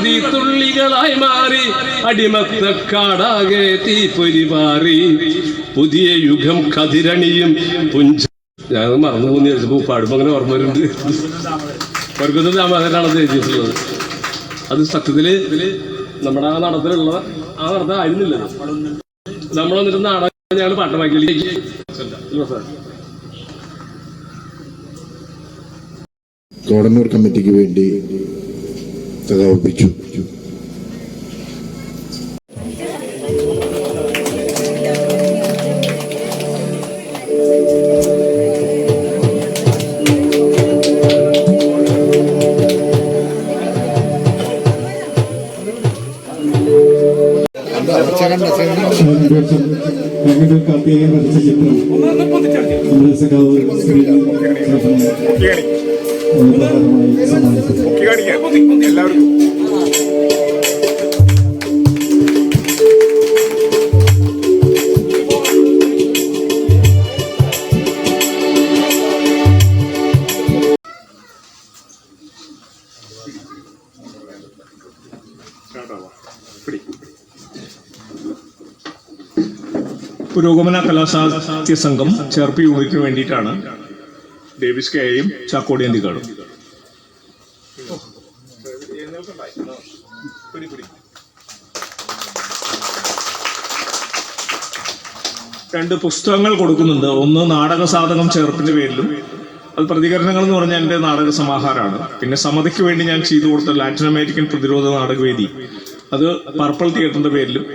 നദീതുള്ളികളായി മാറി അടിമത്തക്കാടാകെ തീപ്പൊരി മാറി പുതിയ യുഗം കതിരണിയും പുഞ്ച ഞാൻ മറന്നു പോകുന്ന ചോദിച്ചപ്പോൾ പാടുമ്പോൾ അങ്ങനെ ഓർമ്മ വരുന്നുണ്ട്. വർഗത്തിൽ ദാമോദരനാണ് അത് എഴുതിയിട്ടുള്ളത്. അത് സത്യത്തിൽ നമ്മുടെ ആ നടത്തിലുള്ള ആ നടത്തം ആയിരുന്നില്ല. നമ്മൾ വന്നിട്ട് നാടകം ഞങ്ങൾ പാട്ടമാക്കി കോടന്നൂർ കമ്മിറ്റിക്ക് വേണ്ടി പ്രകോപിച്ചു തകർപ്പിച്ചു ഞങ്ങളുടെ കാർത്തികേയൻ വരച്ച ചിത്രം നമ്മുടെ സഖാവ് എല്ലാവർക്കും പുരോഗമന കലാസാഹിത്യ സംഘം ചേർപ്പ് യൂണിറ്റിന് വേണ്ടിയിട്ടാണ് ഡേവിസ് കെയും ചാക്കോടിയന്തിക്കാടും രണ്ട് പുസ്തകങ്ങൾ കൊടുക്കുന്നുണ്ട്. ഒന്ന് നാടക സാധകം ചേർപ്പിന്റെ പേരിലും. അത് പ്രതികരണങ്ങൾ എന്ന് പറഞ്ഞാൽ എന്റെ നാടക സമാഹാരമാണ്. പിന്നെ സമതയ്ക്ക് വേണ്ടി ഞാൻ ചെയ്തു കൊടുത്ത ലാറ്റിൻ അമേരിക്കൻ പ്രതിരോധ നാടകവേദി. അത് പർപ്പിൾ തിയേറ്ററിന്റെ പേരിലും.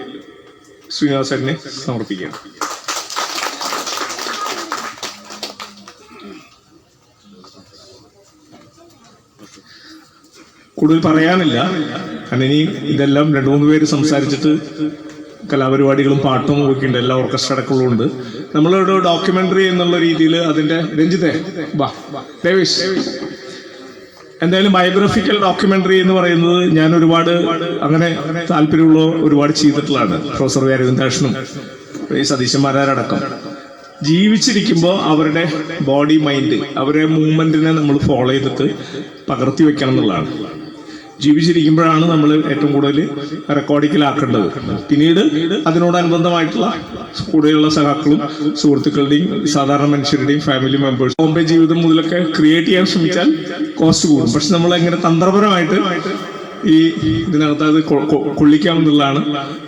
ശ്രീനിവാസനെ സമർപ്പിക്കുകയാണ് കൂടുതൽ പറയാനില്ല. കാരണം ഇനി ഇതെല്ലാം രണ്ടു മൂന്ന് പേര് സംസാരിച്ചിട്ട് കലാപരിപാടികളും പാട്ടും ഒക്കെ ഉണ്ട്. എല്ലാ ഓർക്കസ്ട്ര അടക്കമുണ്ട് നമ്മളൊരു ഡോക്യുമെന്ററി എന്നുള്ള രീതിയിൽ അതിന്റെ രഞ്ജിത്തെ. ബാ ദേവിഷ്. എന്തായാലും ബയോഗ്രഫിക്കൽ ഡോക്യുമെന്ററി എന്ന് പറയുന്നത് ഞാൻ ഒരുപാട് അങ്ങനെ താല്പര്യമുള്ള ഒരുപാട് ചെയ്തിട്ടുള്ളതാണ്. പ്രൊഫസർ വി അരവിന്ദാക്ഷനും ഈ സതീശന്മാരടക്കം. ജീവിച്ചിരിക്കുമ്പോൾ അവരുടെ ബോഡി മൈൻഡ് അവരുടെ മൂവ്മെന്റിനെ നമ്മൾ ഫോളോ ചെയ്തിട്ട് പകർത്തി വെക്കണം എന്നുള്ളതാണ്. ജീവിച്ചിരിക്കുമ്പോഴാണ് നമ്മൾ ഏറ്റവും കൂടുതൽ റെക്കോർഡിക്കലാക്കേണ്ടത് പിന്നീട് അതിനോടനുബന്ധമായിട്ടുള്ള കൂടെയുള്ള സഹാക്കളും സുഹൃത്തുക്കളുടെയും സാധാരണ മനുഷ്യരുടെയും ഫാമിലി മെമ്പേഴ്സ് ബോംബെ ജീവിതം മുതലൊക്കെ ക്രിയേറ്റ് ചെയ്യാൻ ശ്രമിച്ചാൽ കോസ്റ്റ് കൂടും. പക്ഷെ നമ്മൾ എങ്ങനെ തന്ത്രപരമായിട്ട് ഈ ഇതിനകത്ത് അത് കൊള്ളിക്കാമെന്നുള്ളതാണ്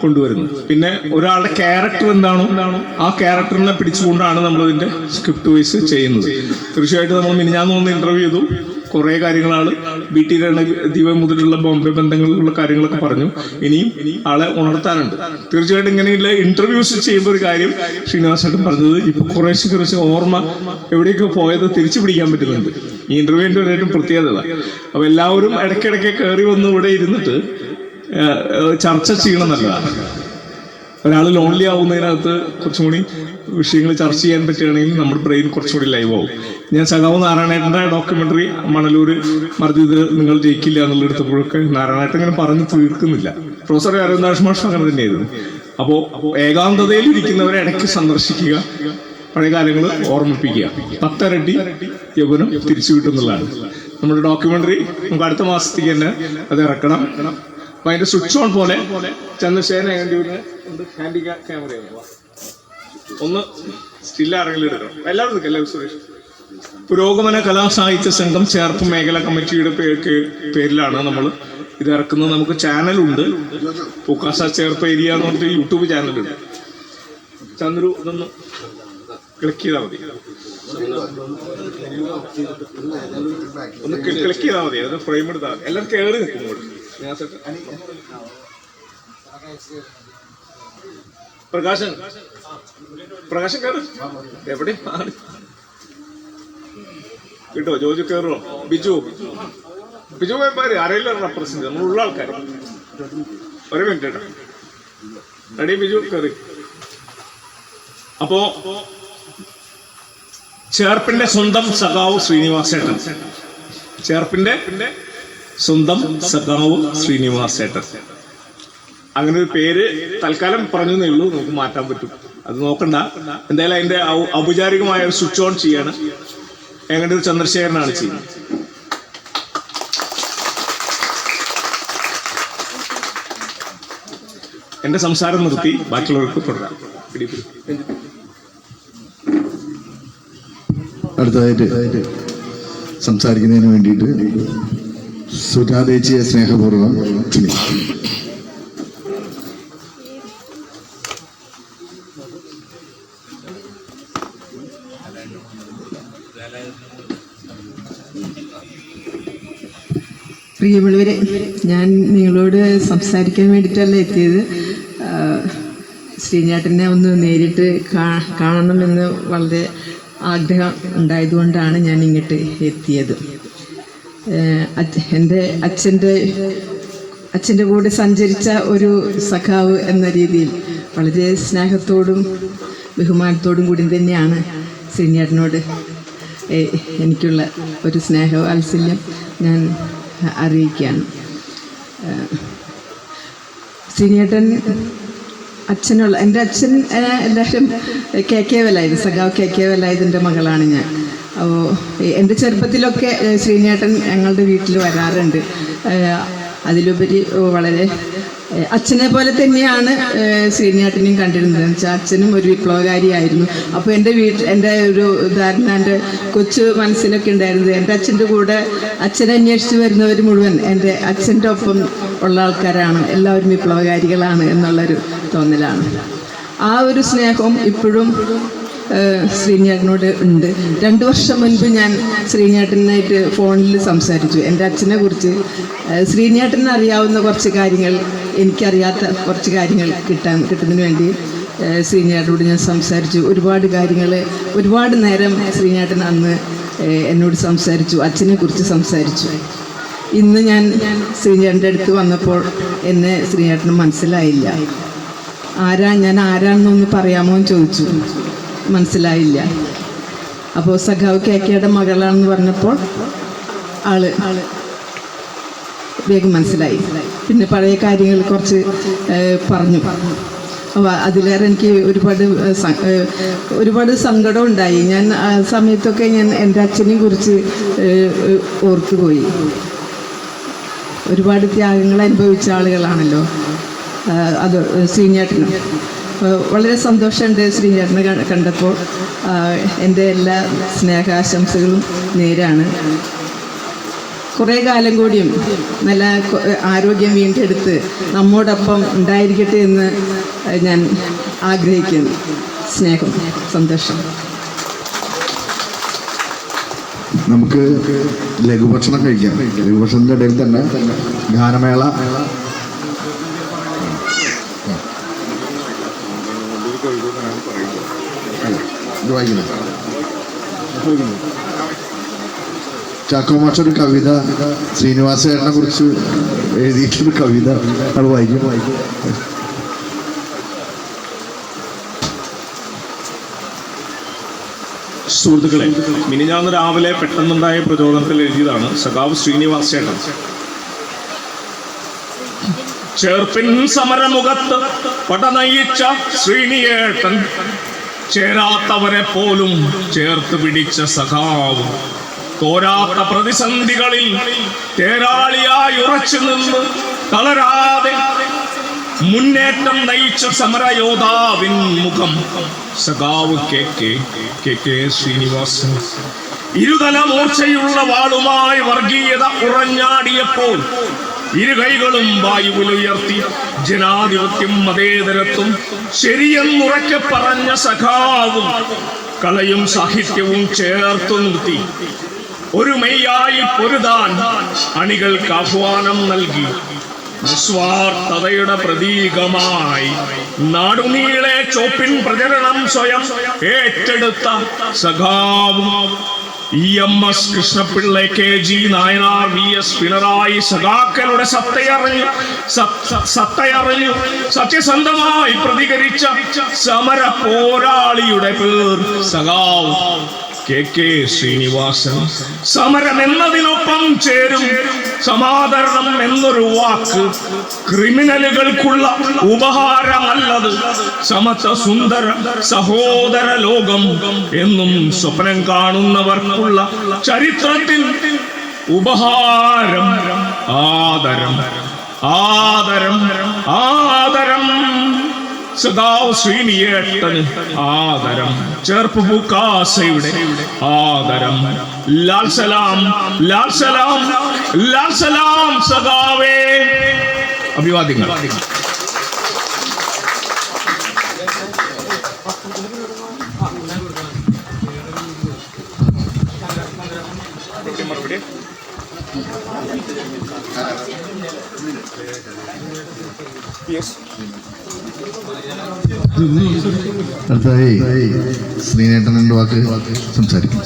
കൊണ്ടുവരുന്നത്. പിന്നെ ഒരാളുടെ ക്യാരക്ടർ എന്താണോ ആ ക്യാരക്ടറിനെ പിടിച്ചുകൊണ്ടാണ് നമ്മൾ ഇതിന്റെ സ്ക്രിപ്റ്റ് വൈസ് ചെയ്യുന്നത്. തീർച്ചയായിട്ടും നമ്മൾ മിനിഞ്ഞാന്ന് വന്ന് ഇന്റർവ്യൂ ചെയ്തു. കുറെ കാര്യങ്ങളാണ് ബി ടി രണദീപ മുതലുള്ള ബോംബെ ബന്ധങ്ങളിലുള്ള കാര്യങ്ങളൊക്കെ പറഞ്ഞു. ഇനിയും ആളെ ഉണർത്താനുണ്ട്. തീർച്ചയായിട്ടും ഇങ്ങനെയുള്ള ഇന്റർവ്യൂസ് ചെയ്യുമ്പോൾ ഒരു കാര്യം ശ്രീനിവാസേട്ടൻ പറഞ്ഞത് ഇപ്പൊ കുറേശ്ശെ കുറച്ച് ഓർമ്മ എവിടെയൊക്കെ പോയത് തിരിച്ചു പിടിക്കാൻ പറ്റുന്നുണ്ട്. ഈ ഇന്റർവ്യൂവിന്റെ ഒരു ഏറ്റവും പ്രത്യേകത അപ്പൊ എല്ലാവരും ഇടയ്ക്കിടയ്ക്ക് കയറി വന്ന് ഇവിടെ ഇരുന്നിട്ട് ചർച്ച ചെയ്യണം നല്ലതാണ്. ഒരാൾ ലോൺലി ആവുന്നതിനകത്ത് കുറച്ചും കൂടി വിഷയങ്ങൾ ചർച്ച ചെയ്യാൻ പറ്റുകയാണെങ്കിൽ നമ്മുടെ ബ്രെയിൻ കുറച്ചും കൂടി ലൈവ് ആവും. ഞാൻ സഖാവ് നാരായണേട്ടന്റെ ഡോക്യുമെന്ററി മണലൂർ മർജിത് നിങ്ങൾ ജയിക്കില്ല എന്നുള്ള എടുത്തപ്പോഴൊക്കെ നാരായണേട്ടൻ ഇങ്ങനെ പറഞ്ഞ് തീർക്കുന്നില്ല. പ്രൊഫസർ അരവിന്ദാഷ് മാഷ് അങ്ങനെ തന്നെയായിരുന്നു അപ്പോൾ ഏകാന്തതയിൽ ഇരിക്കുന്നവരെ ഇടയ്ക്ക് സന്ദർശിക്കുക പഴയ കാര്യങ്ങൾ ഓർമ്മിപ്പിക്കുക. പത്തരട്ടി യൗവനം തിരിച്ചു കിട്ടുന്നതാണ് നമ്മുടെ ഡോക്യുമെന്ററി നമുക്ക് അടുത്ത മാസത്തേക്ക് തന്നെ അത് ഇറക്കണം. അപ്പൊ സ്വിച്ച് ഓൺ പോലെ ചന്ദ്രശേഖരൻ ഏകണ്ടിയൂരിന് ഹാൻഡി ക്യാമറയാണ് ഒന്ന് സ്റ്റിൽ ആരെങ്കിലും എടുക്കണം. എല്ലാവരും എല്ലാവരും സുരേഷ്. പുരോഗമന കലാസാഹിത്യ സംഘം ചേർപ്പ് മേഖല കമ്മിറ്റിയുടെ പേരിലാണ് നമ്മൾ ഇത് ഇറക്കുന്നത്. നമുക്ക് ചാനലുണ്ട് പൂക്കാസ ചേർപ്പ് ഏരിയ എന്ന് പറഞ്ഞിട്ട് യൂട്യൂബ് ചാനലുണ്ട് ചന്ദ്രു ഇതൊന്ന് ക്ലിക്ക് ചെയ്താൽ മതി. ഒന്ന് ക്ലിക്ക് ചെയ്താൽ മതി. അത് ഫ്രെയിം എടുത്താൽ മതി. എല്ലാവരും കയറി നിൽക്കും ഇങ്ങോട്ട്. പ്രകാശൻ. പ്രകാശൻ കയറി എവിടെ? കിട്ടോ? ജോജു കയറോ ബിജു. ബിജു മേപ്പാര് അറിയില്ല റെപ്രസെന്റ് ഉള്ള ആൾക്കാർ ഒരു മിനിറ്റ് റെഡി ബിജു കയറി അപ്പോ ചേർപ്പിന്റെ സ്വന്തം സഖാവ് ശ്രീനിവാസേട്ടൻ. ചേർപ്പിന്റെ സ്വന്തം സഖാവ് ശ്രീനിവാസേട്ടൻ. അങ്ങനെ ഒരു പേര് തൽക്കാലം പറഞ്ഞു ഉള്ളൂ. നമുക്ക് മാറ്റാൻ പറ്റും. അത് നോക്കണ്ട. എന്തായാലും അതിന്റെ ഔപചാരികമായ ഒരു സ്വിച്ച് ഓൺ ചെയ്യാണ്. എങ്ങനെ ചന്ദ്രശേഖരനാണ് ചെയ്യുന്നത്? എന്റെ സംസാരം നിർത്തി. ബാക്കിയുള്ളവർക്ക് തുടരാം. അടുത്തതായിട്ട് സംസാരിക്കുന്നതിന് വേണ്ടിയിട്ട് സുജാതേച്ചിയെ സ്നേഹപൂർവം പ്രിയമുള്ളവരെ ഞാൻ നിങ്ങളോട് സംസാരിക്കാൻ വേണ്ടിയിട്ടല്ല എത്തിയത്. ശ്രീഞ്ഞാട്ടനെ ഒന്ന് നേരിട്ട് കാണണമെന്ന് വളരെ ആഗ്രഹം ഉണ്ടായതുകൊണ്ടാണ് ഞാൻ ഇങ്ങോട്ട് എത്തിയത്. എന്റെ അച്ഛന്റെ അച്ഛന്റെ കൂടെ സഞ്ചരിച്ച ഒരു സഖാവ് എന്ന രീതിയിൽ വളരെ സ്നേഹത്തോടും ബഹുമാനത്തോടും കൂടി തന്നെയാണ് ശ്രീഞ്ഞേട്ടനോട് എനിക്കുള്ള ഒരു സ്നേഹ വാത്സല്യം ഞാൻ അറിയിക്കുകയാണ്. ശ്രീനേട്ടൻ അച്ഛനുള്ള എന്റെ അച്ഛൻ എല്ലാവരും കെ കെ വലായത് സഖാവ് കെ കെ വലായതിന്റെ മകളാണ് ഞാൻ. എന്റെ ചെറുപ്പത്തിലൊക്കെ ശ്രീനേട്ടൻ ഞങ്ങളുടെ വീട്ടിൽ വരാറുണ്ട്. അതിലുപരി വളരെ അച്ഛനെ പോലെ തന്നെയാണ് ശ്രീനേട്ടനെയും കണ്ടിരുന്നത്. വെച്ചാൽ അച്ഛനും ഒരു വിപ്ലവകാരിയായിരുന്നു. അപ്പോൾ എന്റെ വീട്ടിൽ എന്റെ ഒരു ഉദാഹരണം എന്റെ കൊച്ചു മനസ്സിലൊക്കെ ഉണ്ടായിരുന്നത് എന്റെ അച്ഛന്റെ കൂടെ അച്ഛനെ അന്വേഷിച്ച് വരുന്നവർ മുഴുവൻ എന്റെ അച്ഛന്റെ ഒപ്പം ഉള്ള ആൾക്കാരാണ്. എല്ലാവരും വിപ്ലവകാരികളാണ് എന്നുള്ളൊരു തോന്നലാണ്. ആ ഒരു സ്നേഹവും ഇപ്പോഴും ഏഹ്, ശ്രീനേട്ടനോട് ഉണ്ട്. രണ്ട് വർഷം മുൻപ് ഞാൻ ശ്രീനിയാട്ടനായിട്ട് ഫോണിൽ സംസാരിച്ചു. എന്റെ അച്ഛനെ കുറിച്ച്. ഏഹ്, അറിയാവുന്ന കുറച്ച് കാര്യങ്ങൾ എനിക്കറിയാത്ത കുറച്ച് കാര്യങ്ങൾ കിട്ടാൻ കിട്ടുന്നതിന് വേണ്ടി ശ്രീനിയാട്ടനോട് ഞാൻ സംസാരിച്ചു. ഒരുപാട് കാര്യങ്ങൾ ഒരുപാട് നേരം ശ്രീനിയാട്ടൻ അന്ന് എന്നോട് സംസാരിച്ചു. അച്ഛനെ കുറിച്ച് സംസാരിച്ചു. ഇന്ന് ഞാൻ ശ്രീനിയാട്ടന്റെ അടുത്ത് വന്നപ്പോൾ എന്നെ ശ്രീനിയാട്ടന് മനസ്സിലായില്ല. ആരാ ഞാൻ ആരാണെന്നൊന്ന് പറയാമോ എന്ന് ചോദിച്ചു. മനസ്സിലായില്ല. അപ്പോൾ സഖാവ് കേക്കയുടെ കെയുടെ മകളാണെന്ന് പറഞ്ഞപ്പോൾ ആൾ ആൾ വേഗം മനസ്സിലായി. പിന്നെ പഴയ കാര്യങ്ങൾ കുറച്ച് പറഞ്ഞു. അപ്പോൾ അതിലേറെ എനിക്ക് ഒരുപാട് ഒരുപാട് സങ്കടം ഉണ്ടായി. ഞാൻ ആ സമയത്തൊക്കെ ഞാൻ എന്റെ അച്ഛനെ കുറിച്ച് ഓർത്തുപോയി. ഒരുപാട് ത്യാഗങ്ങൾ അനുഭവിച്ച ആളുകളാണല്ലോ അത് ആ, വളരെ സന്തോഷമുണ്ട് ശ്രീഞ്ഞേട്ടനെ ക- കണ്ടപ്പോൾ. എന്റെ എല്ലാ സ്നേഹാശംസകളും നേരാണ്. കുറേ കാലം കൂടിയും നല്ല ആരോഗ്യം വീണ്ടെടുത്ത് നമ്മോടൊപ്പം ഉണ്ടായിരിക്കട്ടെ എന്ന് ഞാൻ ആഗ്രഹിക്കുന്നു. സ്നേഹം സന്തോഷം. നമുക്ക് ലഘുഭക്ഷണം കഴിക്കാം. ലഘുഭക്ഷണത്തിന്റെ ഇടയിൽ തന്നെ ഗാനമേള. ഇത് വായിക്കണം. ചാക്കോ ഒരു കവിത ശ്രീനിവാസേട്ടനെ കുറിച്ച് എഴുതിയിട്ടൊരു കവിത അത് വായിക്കും വായിക്കും സുഹൃത്തുക്കളെ മിനിഞ്ഞാന്ന് രാവിലെ പെട്ടെന്നുണ്ടായ പ്രചോദനത്തിൽ എഴുതിയതാണ് സഖാവ് ശ്രീനിവാസ് ചേട്ടൻ ചേർപ്പിൻ സമരമുഖത്ത് പടനയിച്ച ശ്രീനിയേട്ടൻ ചേരാത്തവരെ പോലും ചേർത്ത് പിടിച്ച സഖാവ് തോരാത്ത പ്രതിസന്ധികളിൽ തേരാളിയായി ഉറച്ചു നിന്ന് തളരാതെ മുന്നേറ്റം നയിച്ച സമരയോദ്ധാവിൻ മുഖം സഖാവ് K K K K Sreenivasan. ഇരുതല മൂർച്ചയുള്ള വാളുമായി വർഗീയത ഉറഞ്ഞാടിയപ്പോൾ ഇരുകൈകളും വായുവിലുയർത്തി ജനാധിപത്യം മതേതരത്വം ശരിയെന്നുറക്കെ പറഞ്ഞ സഖാവും കലയും സാഹിത്യവും ചേർത്തു നിർത്തി. ഒരു മെയ്യായി പൊരുതാൻ അണികൾക്ക് ആഹ്വാനം നൽകി. നിസ്വാർത്ഥതയുടെ പ്രതീകമായി നാടുനീളെ ചോപ്പിൻ പ്രചരണം സ്വയം ഏറ്റെടുത്ത സഖാവും E M S Krishnapillai K G Nayanar V S Pinarayi സഖാക്കളുടെ സത്തയറിഞ്ഞു സത്ത- സത്തയറിഞ്ഞു സത്യസന്ധമായി പ്രതികരിച്ച സമര പോരാളിയുടെ പേർ സഖാവ്. K K Srinivasan. സമരം എന്നതിനൊപ്പം ചേരും. സമാദരണം എന്നൊരു വാക്ക് ക്രിമിനലുകൾക്കുള്ള ഉപഹാരമല്ലത്. സമത്വ സുന്ദര സഹോദര ലോകം എന്നും സ്വപ്നം കാണുന്നവർക്കുള്ള ചരിത്രത്തിൽ ഉപഹാരം ആദരം ആദരം ആദരം. സദാവ് ശ്രീനിയേട്ടന് ആദരം. ചേർപ്പ് പൂക്കാസയുടെ ആദരം. ലാൽ സലാം ലാൽ സലാം ലാൽ സലാം സദാവേ അഭിവാദ്യങ്ങൾ. അടുത്തായി ശ്രീനേട്ടൻ രണ്ട് വാക്ക് സംസാരിക്കും.